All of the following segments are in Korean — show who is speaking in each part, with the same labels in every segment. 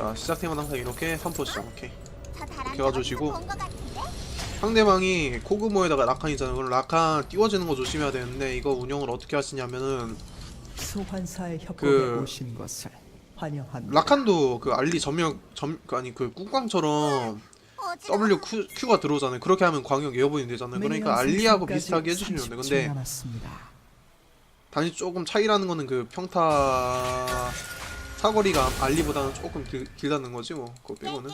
Speaker 1: 자 시작템은 항상 이렇게 3포 시작 오케이
Speaker 2: 저 다람쥐
Speaker 1: 이렇게
Speaker 2: 같은데?
Speaker 1: 상대방이 코그모에다가 라칸이잖아 그럼 라칸 띄워지는 거 조심해야 되는데 이거 운영을 어떻게 하시냐면은
Speaker 3: 소환사의 협곡에
Speaker 1: 그-
Speaker 3: 오신 것을 환영합니다.
Speaker 1: 라칸도 그 알리 점역 점그 아니 그 꾹광처럼
Speaker 2: 어지러워.
Speaker 1: W Q, Q가 들어오잖아요 그렇게 하면 광역 에어본이 되잖아요 그러니까 알리하고 비슷하게 해주시면 돼 근데
Speaker 3: 남았습니다.
Speaker 1: 단지 조금 차이라는 거는 그 평타 사거리가 알리보다는 조금 길, 길다는 거지 뭐. 그거 빼고는?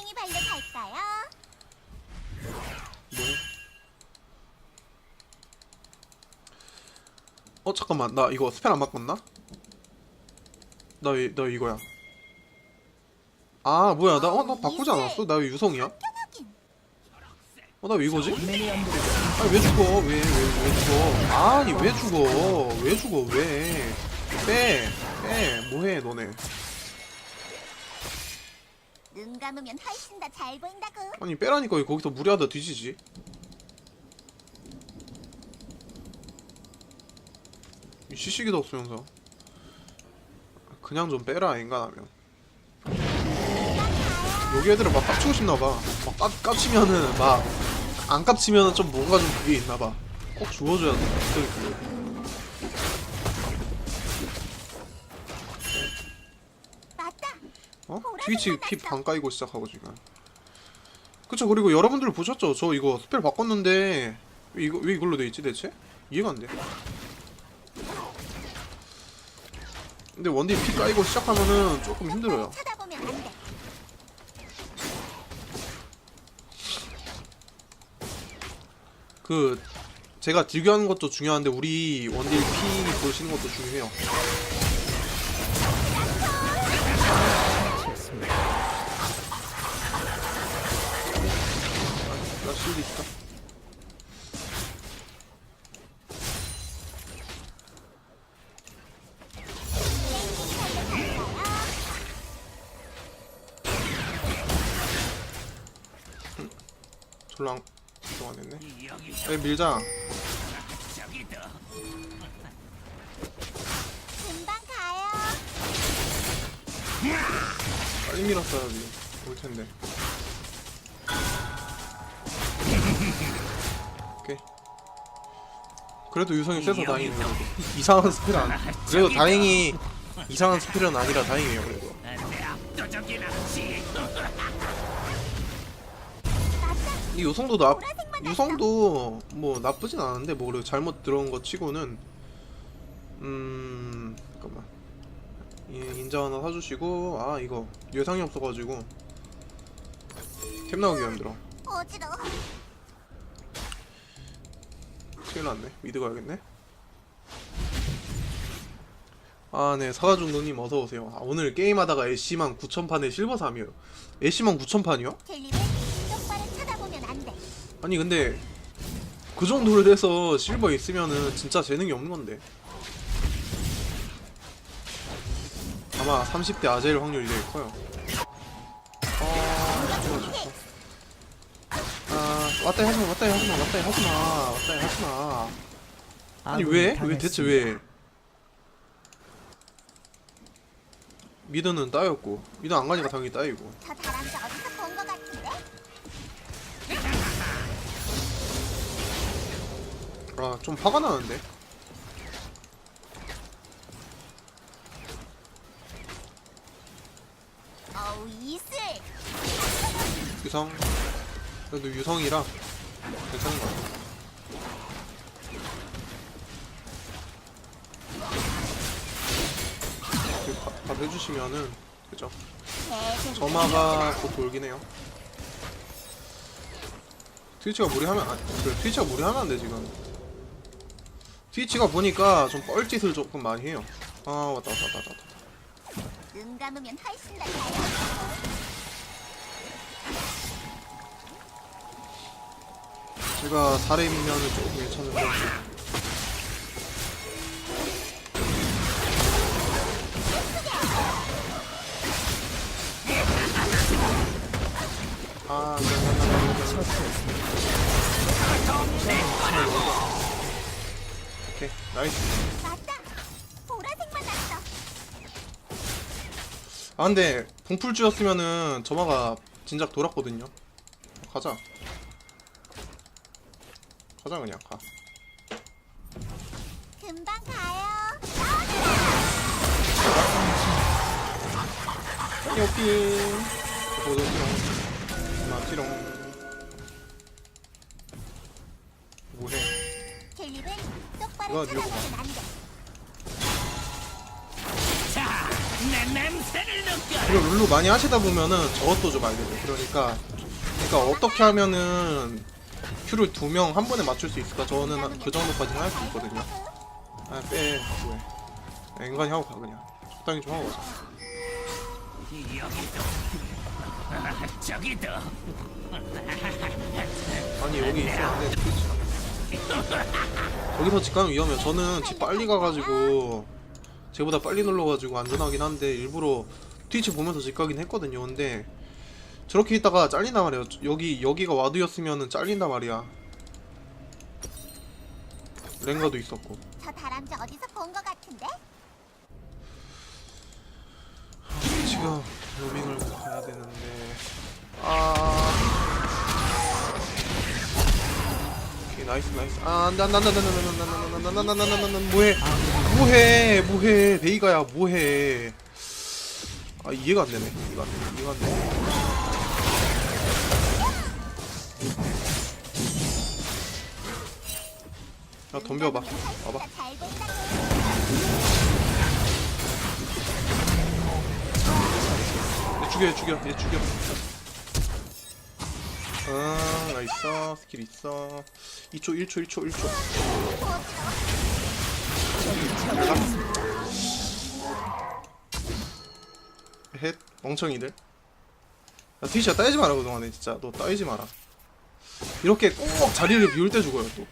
Speaker 1: 뭐해? 어 잠깐만. 나 이거 스펠 안 바꿨나? 나, 이- 나 이거야. 아 뭐야. 나 어 나 바꾸지 않았어? 나 왜 유성이야? 어 나 왜 이거지? 아니 왜 죽어? 왜 왜 왜 죽어? 아니 왜 죽어? 왜 죽어? 왜 빼 빼. 뭐해 너네
Speaker 2: 눈 감으면 훨씬 더 잘 보인다고.
Speaker 1: 아니 빼라니까 왜 거기서 무리하다 뒤지지? 이 시시기도 없으면서. 그냥 좀 빼라 인간하면. 여기 애들은 막 깝치고 싶나봐. 막 깝, 깝치면은 막 안 깝치면은 좀 뭔가 좀 그게 있나봐. 꼭 주워줘야 돼 어? 트위치 피 반 까이고 시작하고 지금 그쵸 그리고 여러분들 보셨죠? 저 이거 스펠 바꿨는데 왜 이거 왜 이걸로 돼 있지 대체? 이해가 안 돼. 근데 원딜 피 까이고 시작하면은 조금 힘들어요. 그 제가 딜교하는 것도 중요한데 우리 원딜 피 보시는 것도 중요해요. 안- 걱정 안 했네. 에 밀자.
Speaker 2: 금방 가요.
Speaker 1: 빨리 밀었어야지. 올 텐데. 오케이. 그래도 유성이 세서 다행이네요. 그래도. 이상한 스킬은 안. 그래도 다행히 이상한 스킬은 아니라 다행이에요. 그래도. 이 유성도 나 유성도 뭐 나쁘진 않은데 뭐 그리고 잘못 들어온 거 치고는 음 잠깐만. 이 인자 하나 사주시고 아 이거 예상이 없어가지고. 템 나오기 힘들어.
Speaker 2: 어지러워.
Speaker 1: 큰일 났네. 미드 가야겠네. 아네. 사과중도님 어서오세요. 아, 오늘 게임하다가 애쉬만 9천판에 실버 3이에요. 애쉬만 9천판이요? 아니 근데 그 정도를 해서 실버 있으면은 진짜 재능이 없는 건데. 아마 30대 아재일 확률이 제일 커요. 아 좋아 좋아 아 왔다 하지마 왔다 하지마 왔다 하지마 왔다 하지마. 아니 왜? 왜. 대체 왜? 미드는 따였고 미드 안 가니까 당연히 따이고 아 좀 화가 나는데?
Speaker 2: 어우 이슬.
Speaker 1: 유성. 그래도 유성이라 괜찮은 것 같아. 이렇게 해주시면은 그죠.
Speaker 2: 계속
Speaker 1: 점화가 곧 돌긴 해요. 트위치가 무리하면 안 그래 트위치가 무리하면 안 돼 지금 트위치가 보니까 좀 뻘짓을 조금 많이 해요 아 왔다 왔다 왔다 왔다
Speaker 2: 눈 감으면 훨씬 보인다고.
Speaker 1: 제가 4렙이면은 조금 괜찮은데 아 미안 미안 미 나이스
Speaker 2: 맞다. 보라색만 났어.
Speaker 1: 아 근데 봉풀주였으면은 점화가 진작 돌았거든요 가자 가자 그냥 가
Speaker 2: 금방 가요.
Speaker 1: 띠용띠 도도띠용 나띠용 이거 누구
Speaker 2: 쳐다보면 안 돼.
Speaker 1: 그리고 룰루 많이 하시다 보면은 저것도 좀 알게 돼요 그러니까 그러니까 어떻게 하면은 큐를 두 명 한 번에 맞출 수 있을까? 저는 한- 그 정도까지는 할 수 있거든요. 아빼. 뭐해 인간이 하고 가 그냥. 적당히 좀 하고 가자.
Speaker 4: 여기도 아, 저기도
Speaker 1: 아니 여기 있었는데 여기서 집 가면 위험해요. 저는 집 빨리 가가지고 쟤보다 빨리 눌러가지고 안전하긴 한데 일부러 트위치 보면서 집 가긴 했거든요. 근데 저렇게 있다가 잘린단 말이에요. 여기 여기가 와드였으면은 잘린단 말이야. 랭가도 있었고.
Speaker 2: 저 다람쥐 어디서 본 것 같은데?
Speaker 1: 지금 로밍을 가야 되는데. 아 나이스 나이스 아 안돼 뭐해 뭐해 뭐해 베이가야 뭐해 아 이해가 안 되네 이해가 안 되네 이해가 안 되네 야 덤벼봐 와봐. 얘 죽여 얘 죽여 얘 죽여 아 나이스 스킬 있어. 2초 1초 1초 1초. 헷 멍청이들. 야 트위치야 따이지 마라 그동안에 진짜. 너 따이지 마라. 이렇게 꼭 자리를 비울 때 죽어요 또.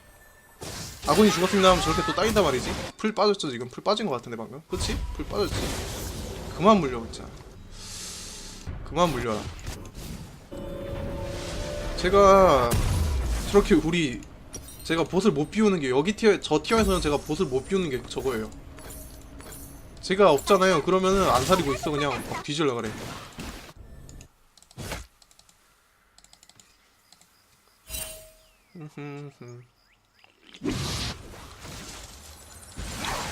Speaker 1: 아군이 죽었습니다 하면 저렇게 또 따인단 말이지. 풀 빠졌죠 지금. 풀 빠진 것 같은데 방금. 그치? 풀 빠졌지. 그만 물려 진짜. 그만 물려라. 제가 저렇게 우리 제가 보스를 못 비우는 게 여기 티어 저 티어에서는 제가 보스를 못 비우는 게 저거예요. 제가 없잖아요. 그러면은 안 살리고 있어 그냥 막 뒤질라 그래.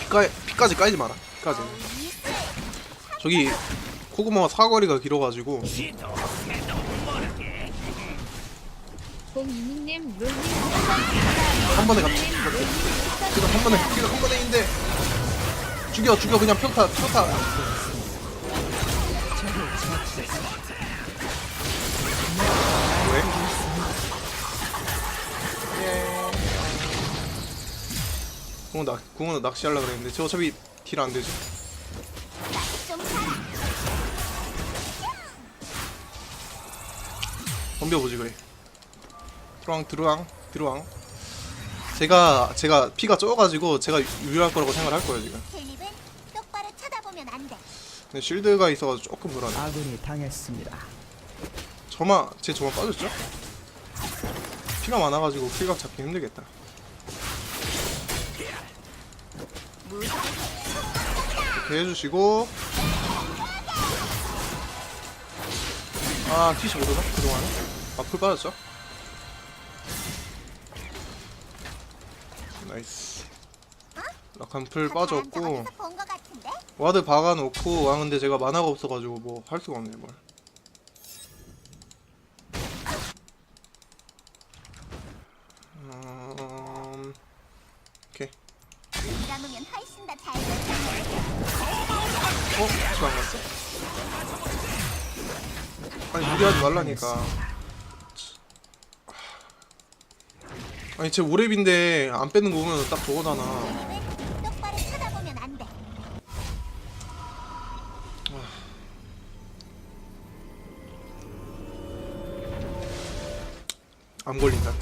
Speaker 1: 피까 피까지 까이지 마라. 피까지. 저기 코그마가 사거리가 길어가지고
Speaker 5: 공이닝님 롤링
Speaker 1: 한 번에 갑자기 지금 한 번에 지금 한 번에인데 죽여 죽여 그냥 평타 평타. 궁은 낚 궁은 낚시하려 그랬는데 저 어차피 딜 안 되죠. 덤벼보지 그래. 드루왕 드루왕 드루왕. 제가 제가 피가 적어가지고 제가 유리할 거라고 생각을 할 거예요 지금.
Speaker 2: 캘립은 똑바로 쳐다보면 안 돼.
Speaker 1: 근데 쉴드가 있어가지고 조금 불안해.
Speaker 3: 아군이 당했습니다.
Speaker 1: 저마 제 저마 빠졌죠? 피가 많아가지고 킬각 잡기 힘들겠다. 이렇게 해주시고 아 티시 모르나 그동안 아풀 빠졌죠? 나이스 라칸
Speaker 2: 풀저 다람쥐
Speaker 1: 빠졌고? 와드 박아놓고 아 근데 제가 만화가 없어가지고 뭐 할 수가 없네 뭘. 음... 오케이. 어? 집안 갔어? 아니 무리하지 말라니까. 아니 제 오랩인데 안 빼는 거 보면 딱 저거잖아.
Speaker 2: 똑바로 쳐다보면 안 돼.
Speaker 1: 안 걸린다.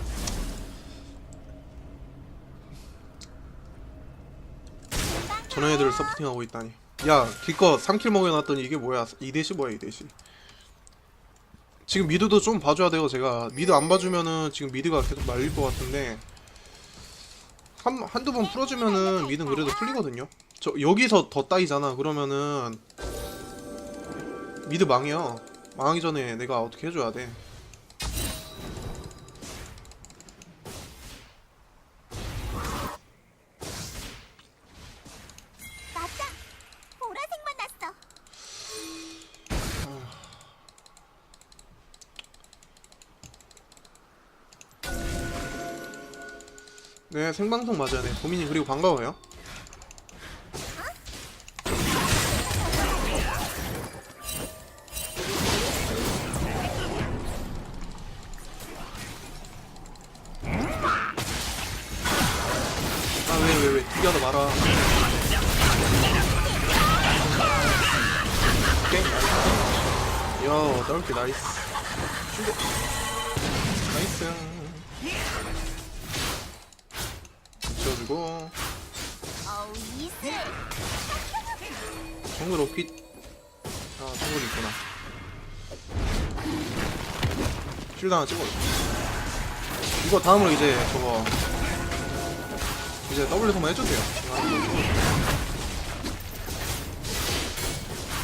Speaker 1: 저런 애들을 서포팅하고 있다니. 야, 기껏 3킬 먹여놨더니 이게 뭐야? 2대시 뭐야, 2대시. 지금 미드도 좀 봐줘야 돼요, 제가. 미드 안 봐주면은 지금 미드가 계속 말릴 것 같은데. 한, 한두 번 풀어주면은 미드는 그래도 풀리거든요. 저, 여기서 더 따이잖아. 그러면은. 미드 망이야 망하기 전에 내가 어떻게 해줘야 돼 네 생방송 맞아야 돼. 고민이 그리고 반가워요. 아왜왜 왜. 두개 하다 말아. 오케이 야 넓게 나이스 쉴드 하나 찍어 이거 다음으로 이제 저거 이제 W 소만 해주세요.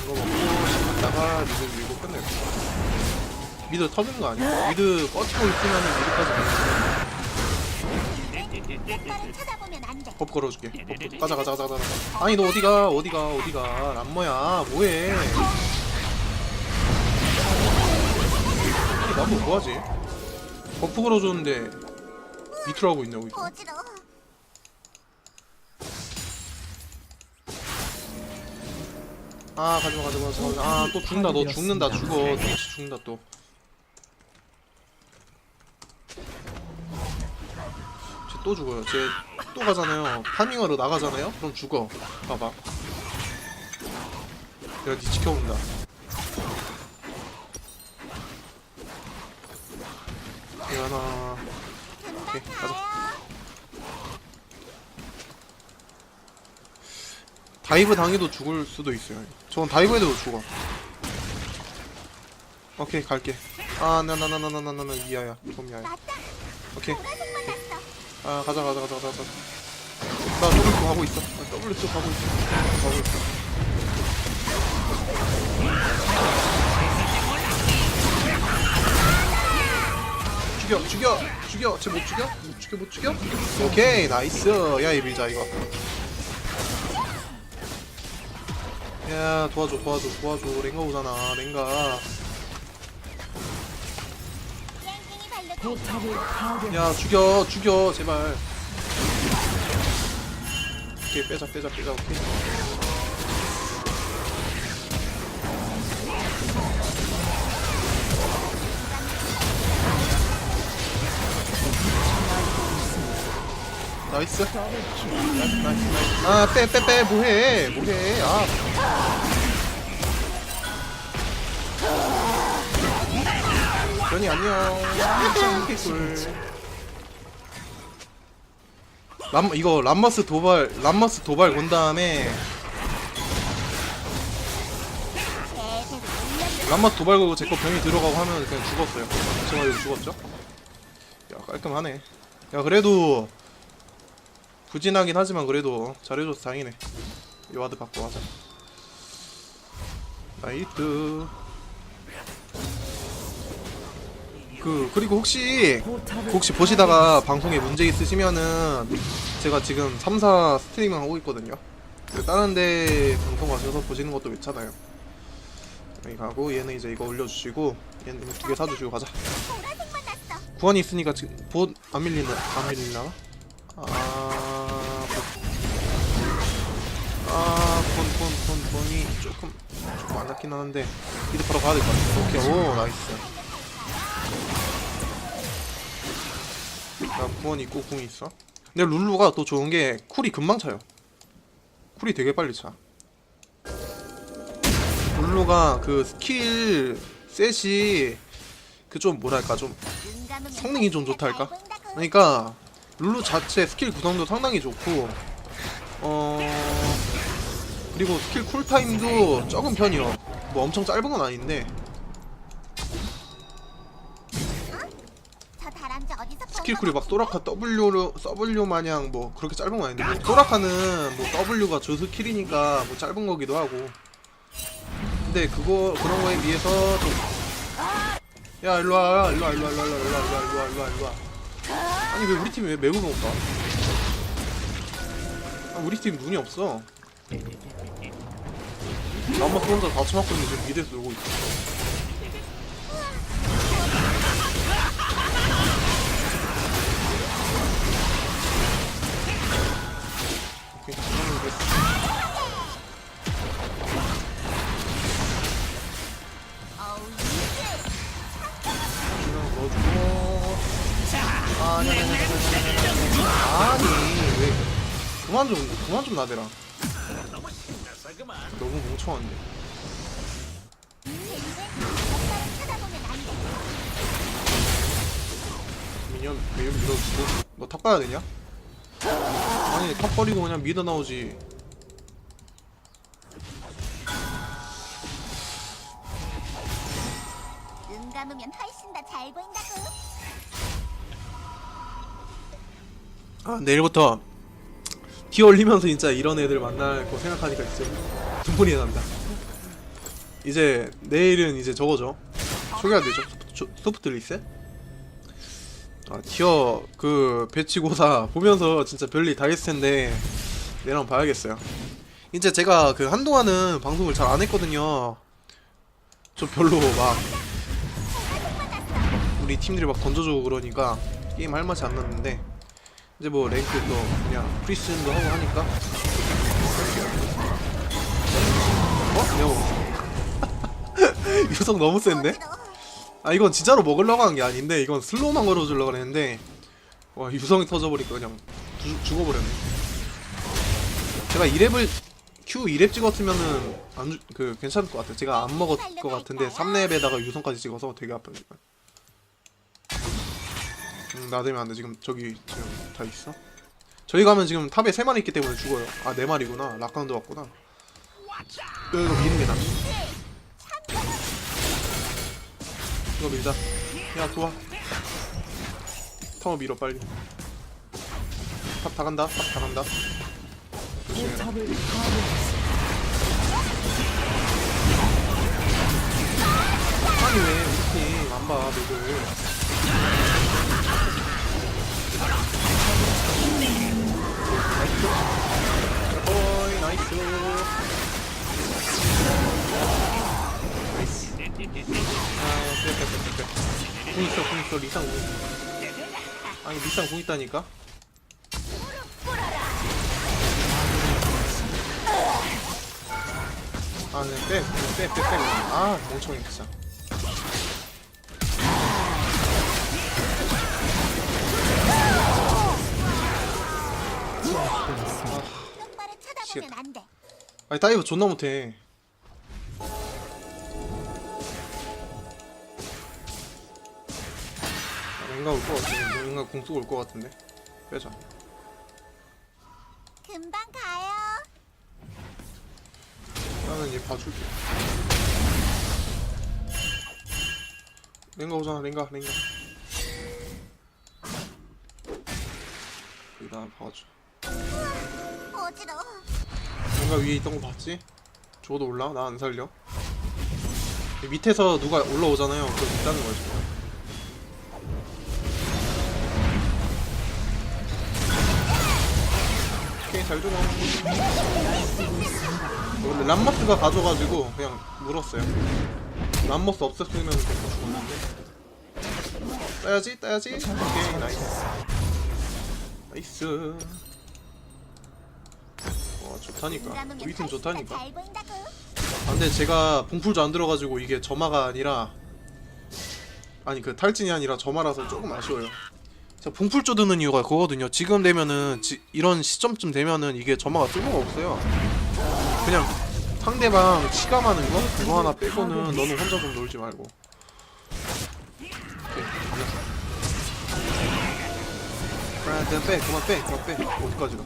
Speaker 1: 이거 먹고 싶다가 미드 밀고 끝내고 미드 터진 거 아니야? 미드 꺼지고 있으면은 미드까지 가는
Speaker 2: 쳐다보면 안 돼.
Speaker 1: 법 걸어줄게. 법 가자 가자 가자 가자. 아니 너 어디가? 어디가? 어디가? 람머야 뭐해 아니 나뭐 뭐하지. 버프 걸어줬는데 밑으로 하고 있냐고 이거
Speaker 2: 어지러워.
Speaker 1: 아 가지마 가지마 가지마. 아또 죽는다 너 죽는다 죽어. 트위치 죽는다 또. 쟤 또 죽어요. 쟤 또 가잖아요. 파밍하러 나가잖아요? 그럼 죽어. 봐봐. 내가 니 지켜본다 오케이 하나. 오케이 가자. 다이브 당해도 죽을 수도 있어요. 저건 다이브 해도 죽어. 오케이 갈게. 아 나 나 나 나 나 나나 이하야. 좀 이하야. 오케이. 아 가자 가자 가자 가자 가자. 나 W 쪽 가고 있어. 나 W 쪽 가고 있어. 가고 있어. 죽여 죽여 죽여 쟤 못 죽여? 못 죽여 못 죽여? 오케이 나이스 야이 밀자 이거 야 도와줘 도와줘 도와줘 랭가 오잖아 랭가. 야 죽여 죽여 제발 오케이 빼자 빼자 빼자 오케이 나이스. 나이스 나이스 나이스 아 빼 빼 빼. 뭐해? 뭐해? 아. 변이 안녕. 개꿀 람 이거 람머스 도발 람머스 도발 건 다음에. 람머스 도발 걸고 제거 병이 들어가고 하면 그냥 죽었어요. 제가 여기 죽었죠? 야 깔끔하네. 야 그래도 부진하긴 하지만 그래도 잘해줘서 다행이네 이 와드 갖고 가자 나이트 그 그리고 혹시 혹시 보시다가 방송에 문제 있으시면은 제가 지금 3, 4 스트리밍 하고 있거든요. 그 다른 데 방송 가셔서 보시는 것도 괜찮아요. 여기 가고 얘는 이제 이거 올려주시고 얘는 이거 두개 사주시고 가자.
Speaker 2: 났어.
Speaker 1: 구원이 있으니까 지금 보안 밀리나 안 밀리나? 아, 본본본 본이 조금 조금 안 낫긴 하는데 미드 바로 가야 될 것 같아. 오케이 오 나이스. 나 구원 있고 궁 있어. 근데 룰루가 또 좋은 게 쿨이 금방 차요. 쿨이 되게 빨리 차. 룰루가 그 스킬 셋이 그 좀 뭐랄까 좀 성능이 좀 좋다 할까? 그러니까 룰루 자체 스킬 구성도 상당히 좋고 어 그리고 스킬 쿨타임도 적은 편이요. 뭐 엄청 짧은 건 아닌데 스킬
Speaker 2: 것
Speaker 1: 쿨이 막? 소라카 W로 W 마냥 뭐 그렇게 짧은 건 아닌데 뭐 소라카는 뭐 W가 저 스킬이니까 뭐 짧은 거기도 하고 근데 그거 그런 거에 비해서 좀. 야 일로 와 일로 와 일로 와 일로 와 일로 와 일로 와 일로 와 일로 와 일로 와. 아니 왜 우리 팀이 왜못 가? 아, 우리 팀 눈이 없어. 나만 혼자 다 처맞고 있는데 지금 미드에서 놀고 있어. 오케이,
Speaker 2: 이슬
Speaker 1: 그냥 넣어주고. 아니, 아니, 아니, 아니, 아니, 아니, 아니, 왜. 그만 좀, 그만 좀 나대라. 너무 멍청한데. 미니언 매일 밀어주고. 너 탑 가야 되냐? 아니, 탑 버리고 그냥 미드 나오지.
Speaker 2: 눈 감으면 훨씬 더 잘 보인다고
Speaker 1: 아, 내일부터 티 올리면서 진짜 이런 애들 만날 거 생각하니까 진짜 눈물이 난다. 이제 내일은 이제 저거죠. 소개가 되죠. 소프트, 리셋. 아, 티어 그 배치고사 보면서 진짜 별일 다 했을 텐데 한번 봐야겠어요. 이제 제가 그 한동안은 방송을 잘 안 했거든요. 좀 별로 막 우리 팀들이 막 던져주고 그러니까 게임 할 맛이 안 났는데 이제 뭐 랭크도 그냥 프리스도 하고 하니까. 어? 여우 유성 너무 센데? 아 이건 진짜로 먹으려고 한 게 아닌데 이건 슬로우만 걸어주려고 그랬는데 와 유성이 터져버리니까 그냥 주, 죽어버렸네. 제가 2랩을 Q 2랩 찍었으면은 안, 주- 그 괜찮을 것 같아요. 제가 안 먹을 것 같은데 3랩에다가 유성까지 찍어서 되게 아파요 지금 음, 나대면 안돼. 지금 저기 지금 다 있어? 저희 가면 지금 탑에 3마리 있기 때문에 죽어요. 아 4마리구나. 락강도 왔구나. 이거 이거 미는 게 낫네. 이거 밀자. 야 좋아. 타워 밀어 빨리. 탑 다 간다. 탑 다 간다. 조심해라. 아니 왜 우리 팀안 봐 맥을 어이 나이스 아 빼빼빼빼빼 궁 있어 궁 있어. 리상 궁. 아니 리상 궁 있다니까? 아, 네. 아, 멍청이 진짜.
Speaker 2: 똑바로 쳐다보면 안 돼
Speaker 1: 아니, 다이브 존나 못해. 아, 랭가 올 것 같은데, 랭가 궁 쏘고 올것 같은데. 빼자.
Speaker 2: 금방 가요
Speaker 1: 나는 얘 봐줄게. 랭가 오잖아, 랭가, 랭가. 여기 나 봐줘.
Speaker 2: 어지러워
Speaker 1: 뭔가 위에 있던 거 봤지? 죽어도 올라? 나 안 살려. 이 밑에서 누가 올라오잖아요. 그거 있다는 거야 지금. 오케이 잘 죽어. 원래 람머스가 가져가지고 그냥 물었어요. 람머스 없었으면 계속 죽었는데. 따야지 따야지. 오케이 나이스. 나이스. 좋다니까.
Speaker 2: 감으면
Speaker 1: 우리 팀 좋다니까. 아, 근데 제가 봉풀도 안 들어가지고 이게 점화가 아니라 아니 그 탈진이 아니라 점화라서 조금 아쉬워요. 제가 봉풀조 드는 이유가 그거거든요. 지금 되면은 지, 이런 시점쯤 되면은 이게 점화가 쓸모가 없어요. 그냥 상대방 치감하는 거 그거 하나 빼고는 너는 혼자 좀 놀지 말고. 오케이, 그냥 빼, 그만 빼, 그만 빼. 어디까지 가?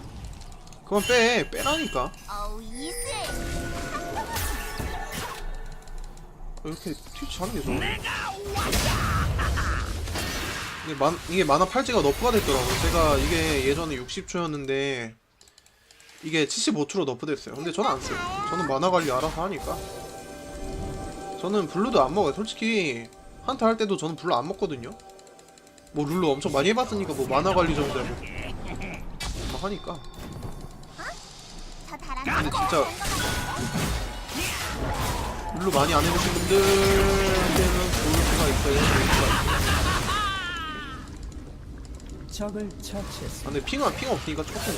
Speaker 1: 그만 빼, 빼라니까. 이렇게 트위치 하는 게 좋아. 이게 만 이게 만화 팔찌가 너프가 됐더라고요. 제가 이게 예전에 60초였는데 이게 75초로 너프됐어요. 근데 저는 안 써요. 저는 만화 관리 알아서 하니까. 저는 블루도 안 먹어요. 솔직히 한타 할 때도 저는 블루 안 먹거든요. 뭐 룰루 엄청 많이 해봤으니까 뭐 만화 관리 정도 뭐, 뭐 하니까. 근데 진짜 룰루 많이 안 해보신 분들한테는 좋을 수가 있어요. 좋을 수가 있어요.
Speaker 3: 적을 처치했습니다.
Speaker 1: 아, 근데 핑은 핑 없으니까 조금 그래.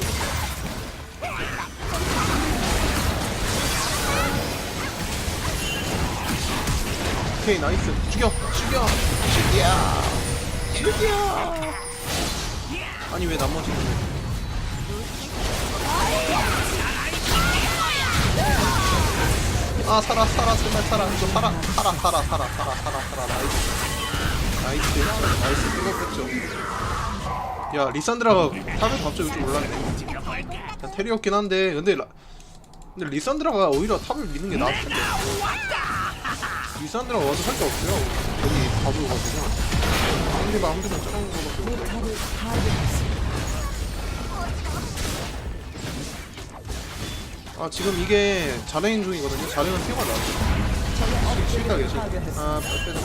Speaker 1: 오케이 나이스 죽여 죽여 죽여 죽여 아니 왜 나머지 아 살아 살아 제발 살아. 이거 살아 살아 살아 살아 살아 살아 살아. 나이스. 나이스. 나이스. 뺐죠 야 리산드라가 탑에서 갑자기 좀 올랐네? 야, 테리였긴 한데 근데 라, 근데 리산드라가 오히려 탑을 미는 게 나았을 텐데. 리산드라가 와서 할 게 없어요. 여기 밥을 가지고. 상대방 한 대만 쩌는 거밖에 없어 아 지금 이게 자랭 중이거든요. 자랭은 피가 나왔어 실각이야 실각 아 빼- 빼자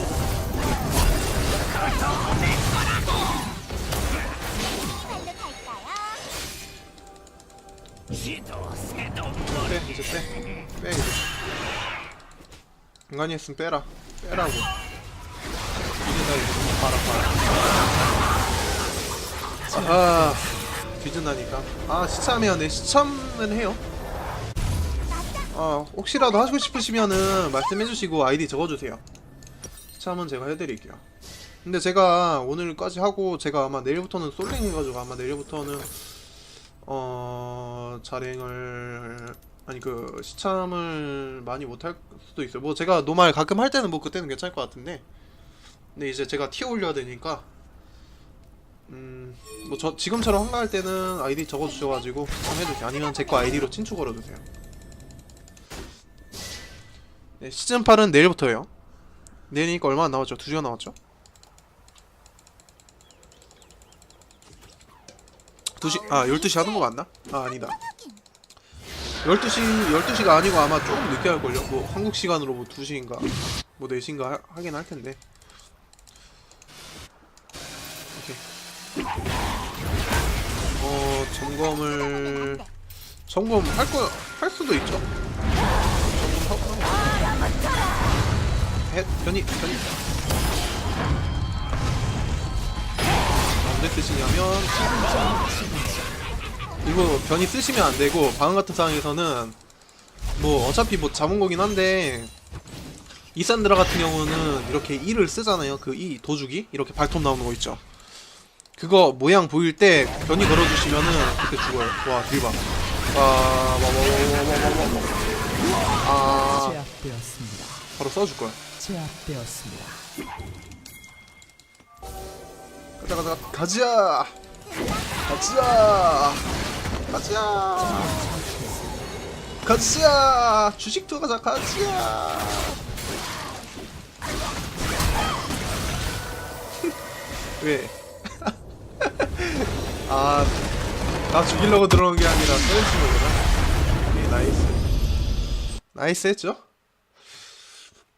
Speaker 2: 갈까요?
Speaker 4: 시도 새도
Speaker 1: 빼. 이제 빼 빼. 이제 인간이 했으면 빼라. 빼라고. 이제 나 이제 봐라 봐라 아 뒤진다니까. 아 시참해야 돼. 시참은 해요 아 혹시라도 하시고 싶으시면은 말씀해주시고 아이디 적어주세요. 시참은 제가 해드릴게요. 근데 제가 오늘까지 하고 제가 아마 내일부터는 솔랭 해가지고 아마 내일부터는 어 자랭을 아니 그 시참을 많이 못 할 수도 있어요. 뭐 제가 노말 가끔 할 때는 뭐 그때는 괜찮을 것 같은데. 근데 이제 제가 티어 올려야 되니까 음뭐 저 지금처럼 한가할 때는 아이디 적어주셔가지고 시참해주세요. 아니면 제 거 아이디로 친추 걸어주세요 네 시즌 8은 내일부터예요 내일이니까 얼마 안 남았죠? 두 시간 남았죠? 2시 아 12시 하는 거 맞나? 아 아니다 12시 12시가 아니고 아마 조금 늦게 할 걸요. 뭐 한국 시간으로 뭐 2시인가 뭐 4시인가 하, 하긴 할 텐데. 오케이. 어 점검을 점검 할 거 할 수도 있죠. 헷 변이 변이. 언제 쓰시냐면 이거 변이 쓰시면 안 되고 방금 같은 상황에서는 뭐 어차피 뭐 잡은 거긴 한데 이산드라 같은 경우는 이렇게 이를 쓰잖아요. 그 이 도주기? 이렇게 발톱 나오는 거 있죠. 그거 모양 보일 때 변이 걸어주시면은 그때 죽어요. 와 딜봐. 아. 바로 써줄 거야
Speaker 3: 제압되었습니다.
Speaker 1: 가자 가자 가자 가자 가자 가자 주식 투어 가자 왜? 아, 나 죽이려고 들어온 게 아니라 서현친 거구나. 오케이, 나이스. 나이스 했죠?